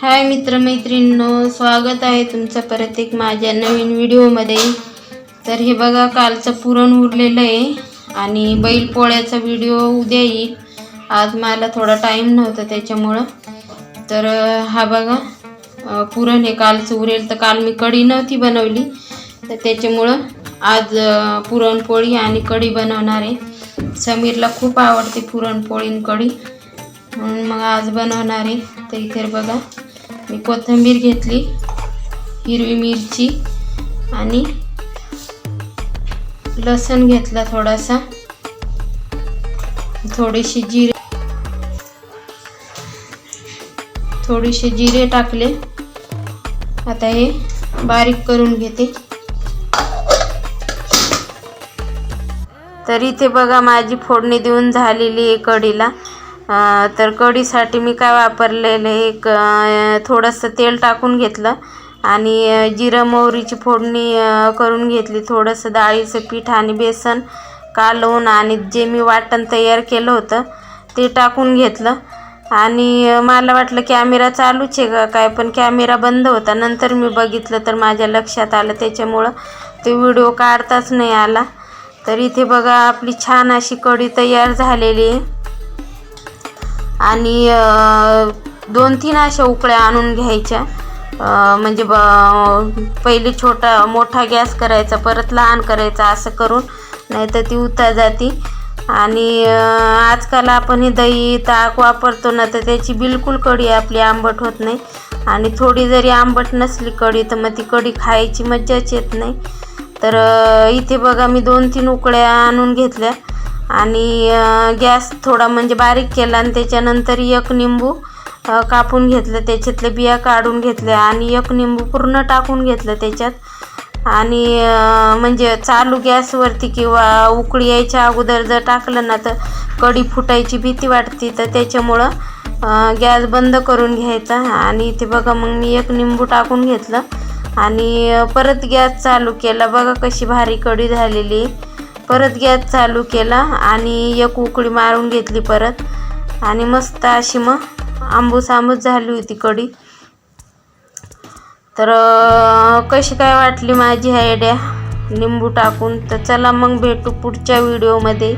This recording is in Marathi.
हाय मित्रमैत्रिणींनो स्वागत आहे तुमचं परत एक माझ्या नवीन व्हिडिओमध्ये. तर हे बघा कालचं पुरण उरलेलं आहे आणि बैलपोळ्याचा व्हिडिओ उद्या येईल. आज मला थोडा टाईम नव्हता त्याच्यामुळं. तर हा बघा पुरण हे कालचं उरेल. तर काल मी कढी नव्हती बनवली. तर त्याच्यामुळं आज पुरणपोळी आणि कढी बनवणार आहे. समीरला खूप आवडते पुरणपोळी आणि कढी. म्हणून मग आज बनवणार आहे. तर इथे बघा मी कोथिंबीर घेतली हिरवी मिरची आणि लसण घेतला थोडासा. थोडीशी जिरे थोडीसे जिरे टाकले. आता हे बारीक करून घेते. तर इथे बघा माझी फोडणी देऊन झालेली आहे कढीला. तर कढीसाठी मी काय वापरलेलं एक थोडंसं तेल टाकून घेतलं आणि जिरं मोहरीची फोडणी करून घेतली. थोडंसं डाळीचं पीठ आणि बेसन कालवून आणि जे मी वाटण तयार केलं होतं ते टाकून घेतलं. आणि मला वाटलं कॅमेरा चालूच आहे का काय पण कॅमेरा बंद होता. नंतर मी बघितलं तर माझ्या लक्षात आलं. त्याच्यामुळं ते व्हिडिओ काढताच नाही आला. तर इथे बघा आपली छान अशी कढी तयार झालेली आहे. आणि दोन तीन अशा उकळ्या आणून घ्यायच्या. म्हणजे ब पहिले छोटा मोठा गॅस करायचा परत लहान करायचा असं करून नाहीतर ती उता जाती. आणि आजकाल आपण हे दही ताक वापरतो ना तर त्याची बिलकुल कढी आपली आंबट होत नाही. आणि थोडी जरी आंबट नसली कढी तर मग ती कढी खायची मज्जाच येत नाही. तर इथे बघा मी दोन तीन उकळ्या आणून घेतल्या. आणि गॅस थोडा म्हणजे बारीक केला आणि त्याच्यानंतर एक निंबू कापून घेतलं. त्याच्यातले बिया काढून घेतल्या आणि एक निंबू पूर्ण टाकून घेतलं त्याच्यात. आणि म्हणजे चालू गॅसवरती किंवा उकळी यायच्या अगोदर जर टाकलं ना तर कढी फुटायची भीती वाटते. तर त्याच्यामुळं गॅस बंद करून घ्यायचा. आणि इथे बघा मग मी एक निंबू टाकून घेतलं. आणि परत गॅस चालू केला. बघा कशी भारी कढी झालेली. आहे. परत गॅस चालू केला आणि एक उकळी मारून घेतली परत. आणि मस्त अशी मग आंबूस आंबूस झाली होती कढी. तर कशी काय वाटली माझी आयडिया लिंबू टाकून. तर चला मग भेटू पुढच्या व्हिडिओमध्ये